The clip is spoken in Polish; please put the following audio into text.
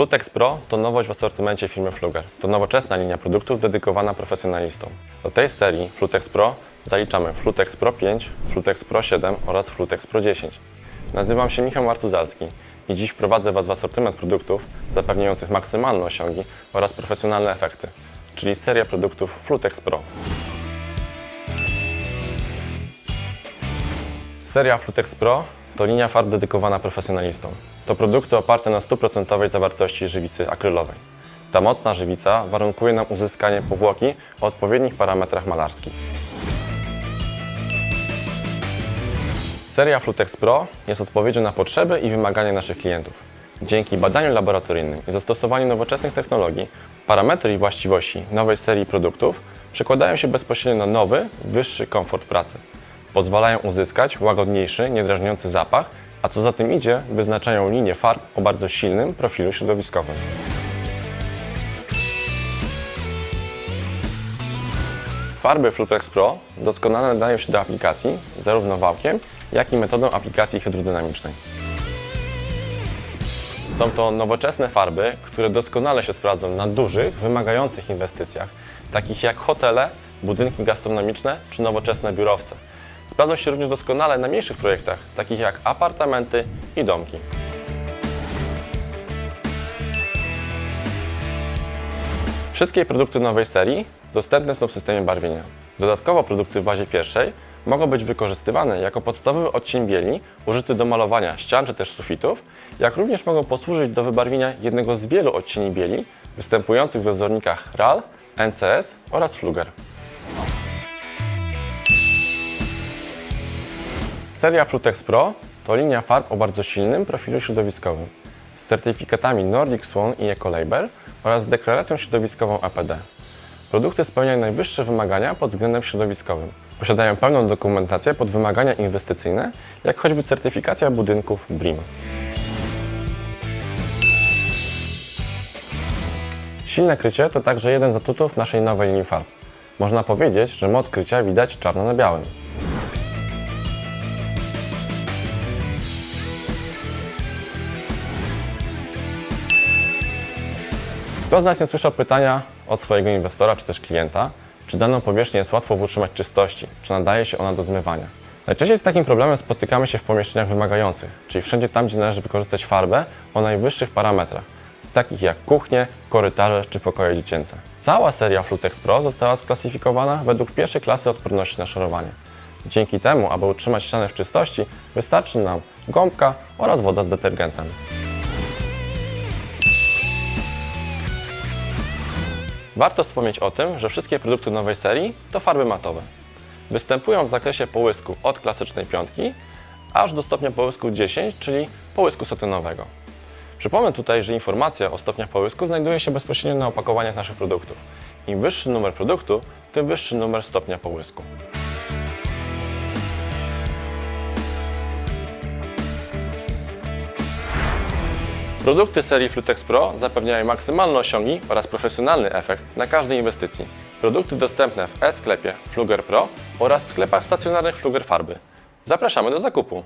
Flutex Pro to nowość w asortymencie firmy Fluger. To nowoczesna linia produktów dedykowana profesjonalistom. Do tej serii Flutex Pro zaliczamy Flutex Pro 5, Flutex Pro 7 oraz Flutex Pro 10. Nazywam się Michał Martuzalski i dziś wprowadzę Was w asortyment produktów zapewniających maksymalne osiągi oraz profesjonalne efekty, czyli seria produktów Flutex Pro. Seria Flutex Pro to linia farb dedykowana profesjonalistom. To produkty oparte na 100% zawartości żywicy akrylowej. Ta mocna żywica warunkuje nam uzyskanie powłoki o odpowiednich parametrach malarskich. Seria Flutex Pro jest odpowiedzią na potrzeby i wymagania naszych klientów. Dzięki badaniom laboratoryjnym i zastosowaniu nowoczesnych technologii, parametry i właściwości nowej serii produktów przekładają się bezpośrednio na nowy, wyższy komfort pracy. Pozwalają uzyskać łagodniejszy, niedrażniący zapach, a co za tym idzie, wyznaczają linię farb o bardzo silnym profilu środowiskowym. Farby Flutex Pro doskonale nadają się do aplikacji zarówno wałkiem, jak i metodą aplikacji hydrodynamicznej. Są to nowoczesne farby, które doskonale się sprawdzą na dużych, wymagających inwestycjach, takich jak hotele, budynki gastronomiczne czy nowoczesne biurowce. Sprawdzą się również doskonale na mniejszych projektach, takich jak apartamenty i domki. Wszystkie produkty nowej serii dostępne są w systemie barwienia. Dodatkowo produkty w bazie pierwszej mogą być wykorzystywane jako podstawowy odcień bieli użyty do malowania ścian czy też sufitów, jak również mogą posłużyć do wybarwienia jednego z wielu odcieni bieli występujących we wzornikach RAL, NCS oraz Fluger. Seria Flutex Pro to linia farb o bardzo silnym profilu środowiskowym z certyfikatami Nordic Swan i Ecolabel oraz z deklaracją środowiskową APD. Produkty spełniają najwyższe wymagania pod względem środowiskowym. Posiadają pełną dokumentację pod wymagania inwestycyjne, jak choćby certyfikacja budynków BRIM. Silne krycie to także jeden z atutów naszej nowej linii farb. Można powiedzieć, że moc krycia widać czarno na białym. Kto z nas nie słyszał pytania od swojego inwestora czy też klienta, czy daną powierzchnię jest łatwo w utrzymać czystości, czy nadaje się ona do zmywania? Najczęściej z takim problemem spotykamy się w pomieszczeniach wymagających, czyli wszędzie tam, gdzie należy wykorzystać farbę o najwyższych parametrach, takich jak kuchnie, korytarze czy pokoje dziecięce. Cała seria Flutex Pro została sklasyfikowana według pierwszej klasy odporności na szorowanie. Dzięki temu, aby utrzymać ścianę w czystości, wystarczy nam gąbka oraz woda z detergentem. Warto wspomnieć o tym, że wszystkie produkty nowej serii to farby matowe. Występują w zakresie połysku od klasycznej piątki aż do stopnia połysku 10, czyli połysku satynowego. Przypomnę tutaj, że informacja o stopniach połysku znajduje się bezpośrednio na opakowaniach naszych produktów. Im wyższy numer produktu, tym wyższy numer stopnia połysku. Produkty serii Flutex Pro zapewniają maksymalne osiągi oraz profesjonalny efekt na każdej inwestycji. Produkty dostępne w e-sklepie Fluger Pro oraz sklepach stacjonarnych Fluger Farby. Zapraszamy do zakupu.